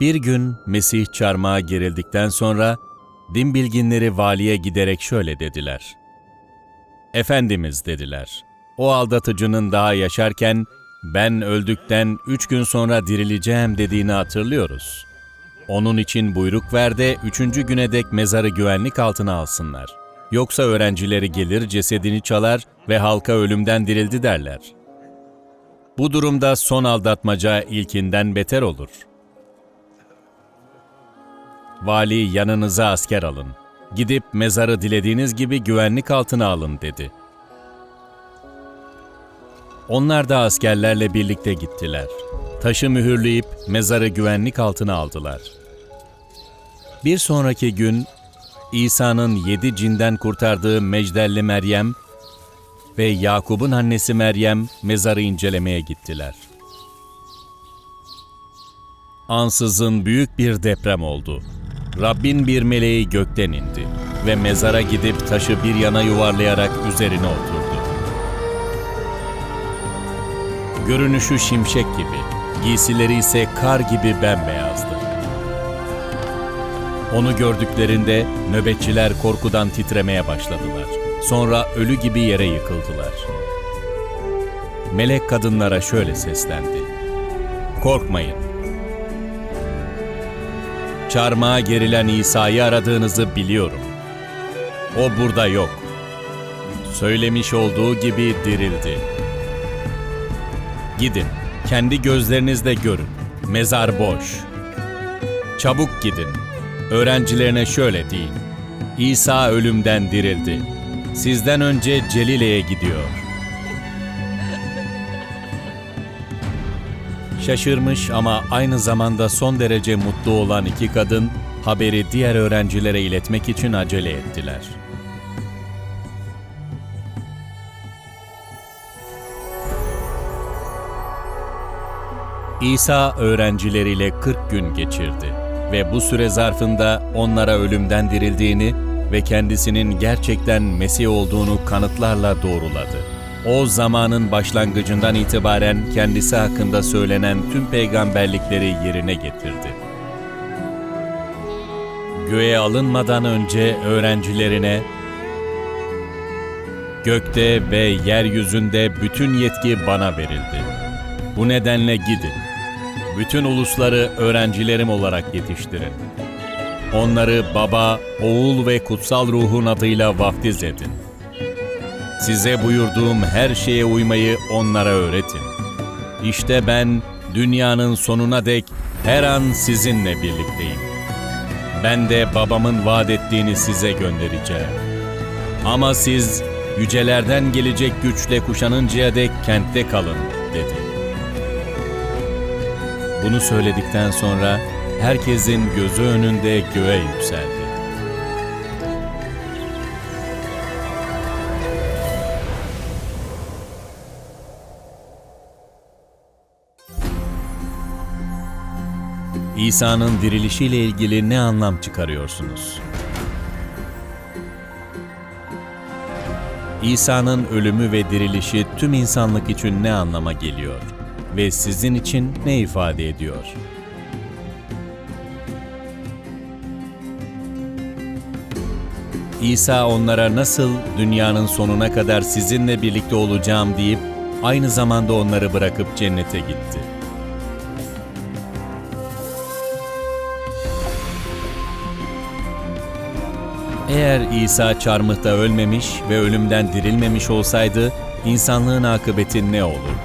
Bir gün Mesih çarmıha gerildikten sonra din bilginleri valiye giderek şöyle dediler. Efendimiz dediler, o aldatıcının daha yaşarken ben öldükten üç gün sonra dirileceğim dediğini hatırlıyoruz. Onun için buyruk ver de üçüncü güne dek mezarı güvenlik altına alsınlar. Yoksa öğrencileri gelir cesedini çalar ve halka ölümden dirildi derler. Bu durumda son aldatmaca ilkinden beter olur.'' Vali yanınıza asker alın. Gidip mezarı dilediğiniz gibi güvenlik altına alın dedi. Onlar da askerlerle birlikte gittiler. Taşı mühürleyip mezarı güvenlik altına aldılar. Bir sonraki gün İsa'nın yedi cinden kurtardığı Mecdelli Meryem ve Yakub'un annesi Meryem mezarı incelemeye gittiler. Ansızın büyük bir deprem oldu. Rabbin bir meleği gökten indi ve mezara gidip taşı bir yana yuvarlayarak üzerine oturdu. Görünüşü şimşek gibi, giysileri ise kar gibi bembeyazdı. Onu gördüklerinde nöbetçiler korkudan titremeye başladılar. Sonra ölü gibi yere yıkıldılar. Melek kadınlara şöyle seslendi. Korkmayın, çarmıha gerilen İsa'yı aradığınızı biliyorum. O burada yok. Söylemiş olduğu gibi dirildi. Gidin, kendi gözlerinizle görün. Mezar boş. Çabuk gidin. Öğrencilerine şöyle deyin. İsa ölümden dirildi. Sizden önce Celile'ye gidiyor. Şaşırmış ama aynı zamanda son derece mutlu olan iki kadın haberi diğer öğrencilere iletmek için acele ettiler. İsa öğrencileriyle 40 gün geçirdi ve bu süre zarfında onlara ölümden dirildiğini ve kendisinin gerçekten Mesih olduğunu kanıtlarla doğruladı. O zamanın başlangıcından itibaren kendisi hakkında söylenen tüm peygamberlikleri yerine getirdi. Göğe alınmadan önce öğrencilerine Gökte ve yeryüzünde bütün yetki bana verildi. Bu nedenle gidin. Bütün ulusları öğrencilerim olarak yetiştirin. Onları baba, oğul ve kutsal ruhun adıyla vaftiz edin.'' Size buyurduğum her şeye uymayı onlara öğretin. İşte ben dünyanın sonuna dek her an sizinle birlikteyim. Ben de babamın vaat ettiğini size göndereceğim. Ama siz yücelerden gelecek güçle kuşanıncaya dek kentte kalın dedi. Bunu söyledikten sonra herkesin gözü önünde göğe yükseldi. İsa'nın dirilişiyle ilgili ne anlam çıkarıyorsunuz? İsa'nın ölümü ve dirilişi tüm insanlık için ne anlama geliyor ve sizin için ne ifade ediyor? İsa onlara nasıl dünyanın sonuna kadar sizinle birlikte olacağım deyip aynı zamanda onları bırakıp cennete gitti. Eğer İsa çarmıhta ölmemiş ve ölümden dirilmemiş olsaydı insanlığın akıbeti ne olurdu?